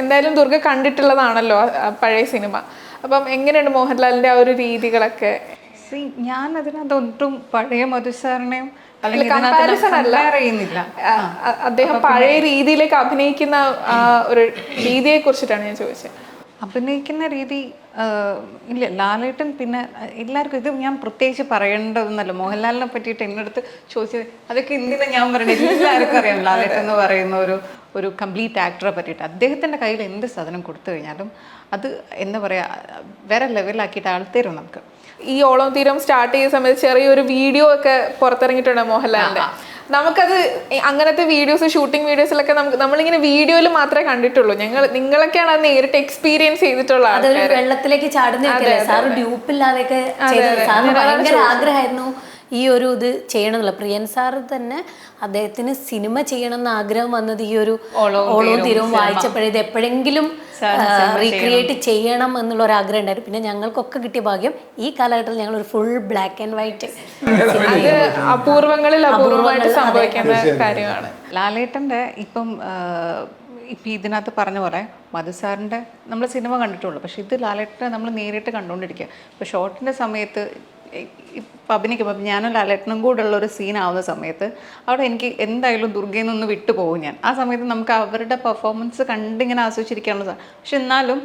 എന്തായാലും ദുർഗ കണ്ടിട്ടുള്ളതാണല്ലോ പഴയ സിനിമ. അപ്പം എങ്ങനെയുണ്ട് മോഹൻലാലിന്റെ ആ ഒരു രീതികളൊക്കെ? ഞാൻ അതിനകത്ത് ഒട്ടും പഴയ മധുസാറിനെയും അദ്ദേഹം പഴയ രീതിയിലേക്ക് അഭിനയിക്കുന്ന ആ ഒരു രീതിയെ കുറിച്ചിട്ടാണ് ഞാൻ ചോദിച്ചത്. അഭിനയിക്കുന്ന രീതി ഇല്ല ലാലേട്ടൻ പിന്നെ എല്ലാവർക്കും ഇത് ഞാൻ പ്രത്യേകിച്ച് പറയേണ്ടതെന്നല്ല മോഹൻലാലിനെ പറ്റിയിട്ട് എന്റെ അടുത്ത് ചോദിച്ചത് അതൊക്കെ എന്തിനാ ഞാൻ പറയുന്നത് എല്ലാവർക്കും അറിയാം ലാലേട്ടൻ എന്ന് പറയുന്ന ഒരു ഒരു കംപ്ലീറ്റ് ആക്ടറെ പറ്റിയിട്ട്. അദ്ദേഹത്തിന്റെ കയ്യിൽ എന്ത് സാധനം കൊടുത്തു കഴിഞ്ഞാലും അത് എന്താ പറയുക വേറെ ലെവലിലാക്കിയിട്ട് ആൾ തരും നമുക്ക്. ഈ ഓളം തീരം സ്റ്റാർട്ട് ചെയ്യുന്ന സമയത്ത് ചെറിയൊരു വീഡിയോ ഒക്കെ പുറത്തിറങ്ങിയിട്ടുണ്ട് മോഹൻലാൽ നമുക്കത് അങ്ങനത്തെ വീഡിയോസ് ഷൂട്ടിംഗ് വീഡിയോസിലൊക്കെ നമുക്ക് നമ്മളിങ്ങനെ വീഡിയോയിൽ മാത്രമേ കണ്ടിട്ടുള്ളൂ. ഞങ്ങൾ നിങ്ങളൊക്കെയാണ് അത് നേരിട്ട് എക്സ്പീരിയൻസ് ചെയ്തിട്ടുള്ള വെള്ളത്തിലേക്ക് ചാടുന്ന ഡ്യൂപ്പില്ലാതെയൊക്കെ ആഗ്രഹമായിരുന്നു ഈ ഒരു ഇത് ചെയ്യണമെന്നുള്ള പ്രിയൻ സാറ് തന്നെ അദ്ദേഹത്തിന് സിനിമ ചെയ്യണം എന്ന ആഗ്രഹം വന്നത് ഈ ഒരു ഓളോ തീരവും വായിച്ചപ്പോഴേ ഇത് എപ്പോഴെങ്കിലും റീക്രിയേറ്റ് ചെയ്യണം എന്നുള്ള ഒരു ആഗ്രഹം ഉണ്ടായിരുന്നു. പിന്നെ ഞങ്ങൾക്കൊക്കെ കിട്ടിയ ഭാഗ്യം ഈ കാലഘട്ടത്തിൽ ഞങ്ങൾ ഒരു ഫുൾ ബ്ലാക്ക് ആൻഡ് വൈറ്റ് അത് അപൂർവങ്ങളിൽ അപൂർവമായിട്ട് സംഭവിക്കുന്ന കാര്യമാണ്. ലാലേട്ടന്റെ ഇപ്പം ഇപ്പം ഇതിനകത്ത് പറഞ്ഞ പോലെ മധുസാറിന്റെ നമ്മൾ സിനിമ കണ്ടിട്ടുള്ളൂ. പക്ഷേ ഇത് ലാലേട്ടനെ നമ്മൾ നേരിട്ട് കണ്ടുകൊണ്ടിരിക്കുക. ഇപ്പോൾ ഷോർട്ടിന്റെ സമയത്ത് ഇപ്പം അഭിനയിക്കുമ്പോൾ ഞാനും ലാലേട്ടനും കൂടെ ഉള്ള ഒരു സീനാവുന്ന സമയത്ത് അവിടെ എനിക്ക് എന്തായാലും ദുർഗയിൽ നിന്ന് വിട്ടു പോകും ഞാൻ. ആ സമയത്ത് നമുക്ക് അവരുടെ പെർഫോമൻസ് കണ്ടിങ്ങനെ ആസ്വദിച്ചിരിക്കാനുള്ള പക്ഷെ എന്നാലും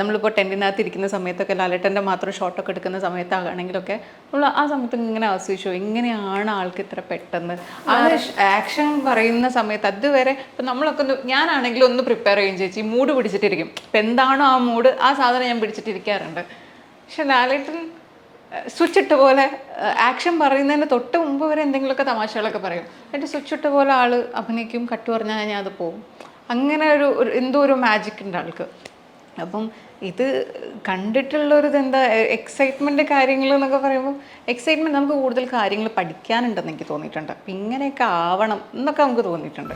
നമ്മളിപ്പോൾ ടെന്റിനകത്ത് ഇരിക്കുന്ന സമയത്തൊക്കെ ലാലേട്ടന്റെ മാത്രം ഷോട്ടൊക്കെ എടുക്കുന്ന സമയത്താണെങ്കിലൊക്കെ നമ്മൾ ആ സമയത്ത് ഇങ്ങനെ ആസ്വദിച്ചു. എങ്ങനെയാണ് ആൾക്ക് ഇത്ര പെട്ടെന്ന്? ആ ആക്ഷൻ പറയുന്ന സമയത്ത് അതുവരെ ഇപ്പം നമ്മളൊക്കെ ഒന്ന് ഞാനാണെങ്കിലും ഒന്ന് പ്രിപ്പയർ ചെയ്യും ചേച്ചി. മൂഡ് പിടിച്ചിട്ടിരിക്കും. ഇപ്പം എന്താണോ ആ മൂഡ് ആ സാധനം ഞാൻ പിടിച്ചിട്ടിരിക്കാറുണ്ട്. പക്ഷെ ലാലേട്ടൻ സ്വിച്ച് ഇട്ട പോലെ ആക്ഷൻ പറയുന്നതിന് തൊട്ട് മുമ്പ് വരെ എന്തെങ്കിലുമൊക്കെ തമാശകളൊക്കെ പറയും. എന്നിട്ട് സ്വിച്ച് ഇട്ട പോലെ ആൾ അഭിനയിക്കും കട്ട് പറഞ്ഞാൽ ഞാൻ അത് പോകും അങ്ങനെ ഒരു എന്തോ ഒരു മാജിക് ഉണ്ട് ആൾക്ക്. അപ്പം ഇത് കണ്ടിട്ടുള്ളൊരിത് എന്താ എക്സൈറ്റ്മെന്റ് കാര്യങ്ങൾ എന്നൊക്കെ പറയുമ്പോൾ എക്സൈറ്റ്മെന്റ് നമുക്ക് കൂടുതൽ കാര്യങ്ങൾ പഠിക്കാനുണ്ടെന്ന് എനിക്ക് തോന്നിയിട്ടുണ്ട്. അപ്പം ഇങ്ങനെയൊക്കെ ആവണം എന്നൊക്കെ നമുക്ക് തോന്നിയിട്ടുണ്ട്.